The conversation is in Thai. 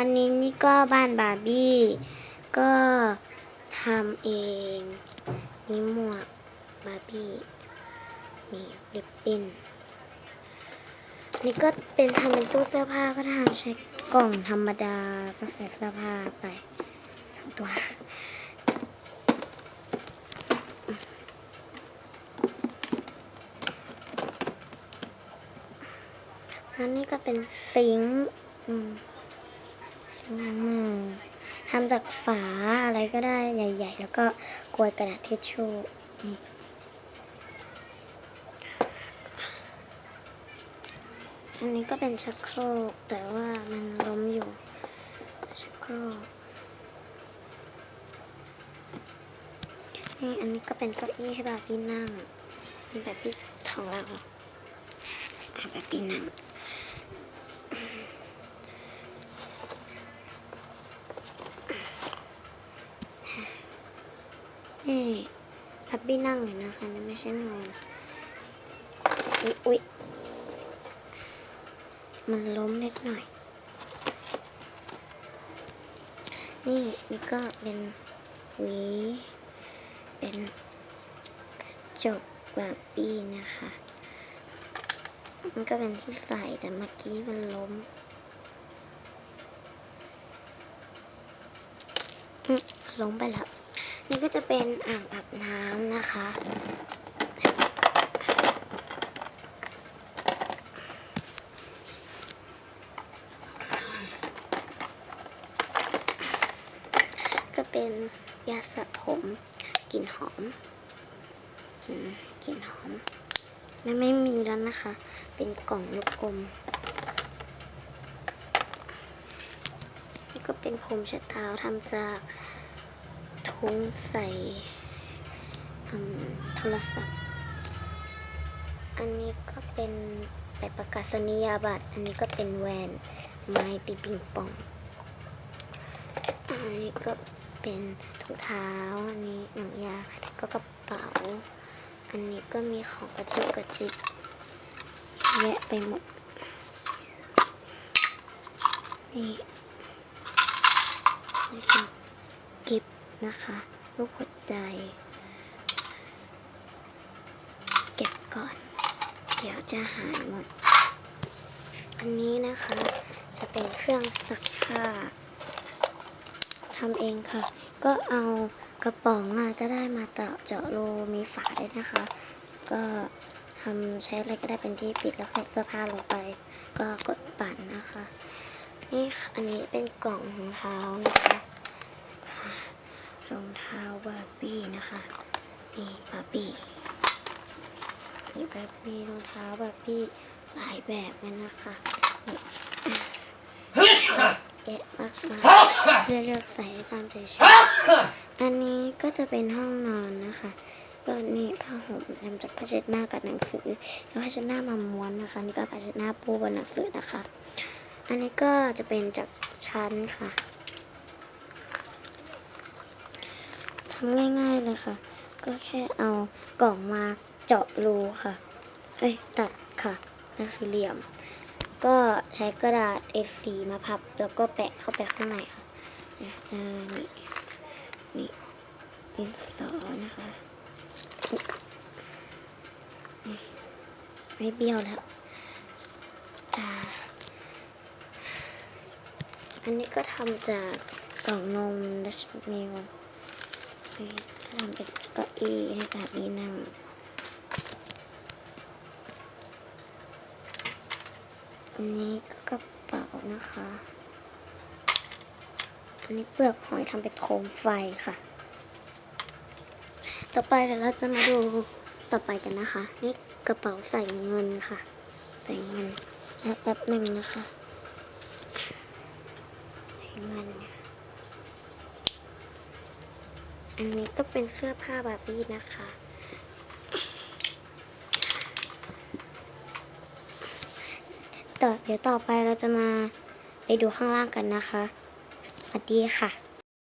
อันนี้นี่ก็บ้านบาร์บี้ ก็ทำเอง นี่หมวกบาร์บี้มีลิปปิ้นนี่ก็เป็นทำเป็นตู้เสื้อผ้าก็ทำใช้กล่องธรรมดาก็ใส่เสื้อผ้าไปสองตัวอันนี้ก็เป็นซิงค์อืม ทำจากฝาอะไรก็ได้ใหญ่ ๆ แล้วก็กวยกระดาษทิชชู่อันนี้ก็เป็นชักโครกแต่ว่ามันล้มอยู่ ชักโครกนี่อันนี้ก็เป็นเก้าอี้ให้บาร์บี้นั่งนี่บาร์บี้ของเราอะบาร์บี้นั่ง นี่พับบี้นั่งอยนะคะนี่ไม่ใช่นอนอุ๊ยอุ๊ยมันล้มเล็กหน่อย นี่นี่ก็เป็นหวีเป็นกระจกบาร์บี้นะคะ มันก็เป็นที่ใส่แต่เมื่อกี้มันล้มล้มไปแล้ว นี่ก็จะเป็นอ่างอาบน้ำนะคะ ก็เป็นยาสระผมกลิ่นหอมกลิ่นหอมไม่ไม่มีแล้วนะคะ เป็นกล่องลูกกลม นี่ก็เป็นผมเช็ดเท้าทำจาก ถุงใส่โทรศัพท์ อันนี้ก็เป็นใบประกาศนียบัตร อันนี้ก็เป็นแหวนไม้ตีปิงปอง อันนี้ก็เป็นถุงเท้า อันนี้หนังยาก็กระเป๋า อันนี้ก็มีของกระจุกกระจิกแยะไปหมด นี่นี่เป็นกิฟต์ นะคะรูปหัวใจ เก็บก่อน เดี๋ยวจะหายหมด อันนี้นะคะจะเป็นเครื่องซักผ้าทำเองค่ะ ก็เอากระป๋องอะก็ได้มาเจาะเจาะรูมีฝาด้วยนะคะ ก็ทำใช้อะไรก็ได้เป็นที่ปิดแล้วใส่เสื้อผ้าลงไป ก็กดปั่นนะคะ นี่อันนี้เป็นกล่องรองเท้านะคะ รองเท้าบาร์บี้นะคะนี่บาร์บี้นี่บาร์บี้รองเท้าบาร์บี้หลายแบบเลยนะคะนี่แยะมากมาเพื่อเลือกใส่ตามใจชอบอันนี้ก็จะเป็นห้องนอนนะคะ ก็นี่ผ้าห่มทำจากผ้าเช็ดหน้ากับหนังสือแล้วผ้าเช็ดหน้ามาม้วนนะคะ นี่ก็ผ้าเช็ดหน้าปูบนหนังสือนะคะ อันนี้ก็จะเป็นจากชั้นค่ะ ทำง่ายๆเลยค่ะ ก็แค่เอากล่องมาเจาะรูค่ะ เอ้ย ตัดค่ะนังสี่เหลี่ยม ก็ใช้กระดาษ A4 มาพับ แล้วก็แปะเข้าไปข้างในค่ะจะนี่นี่ดินสอนะคะไม่เบี้ยวแล้วจะอันนี้ก็ทำจากกล่องนมดัชมิล ทำเป็นเก้าอี้ให้แบบนี้นั่งอันนี้ก็กระเป๋านะคะ อันนี้เปลือกหอยทำเป็นโคมไฟค่ะ ต่อไปเดี๋ยวเราจะมาดูต่อไปกันนะคะ นี่กระเป๋าใส่เงินค่ะ ใส่เงินและแป๊บหนึ่งนะคะ ใส่เงิน อันนี้ก็เป็นเสื้อผ้าบาร์บี้นะคะ ต่อเดี๋ยวต่อไปเราจะมาไปดูข้างล่างกันนะคะ สวัสดีค่ะ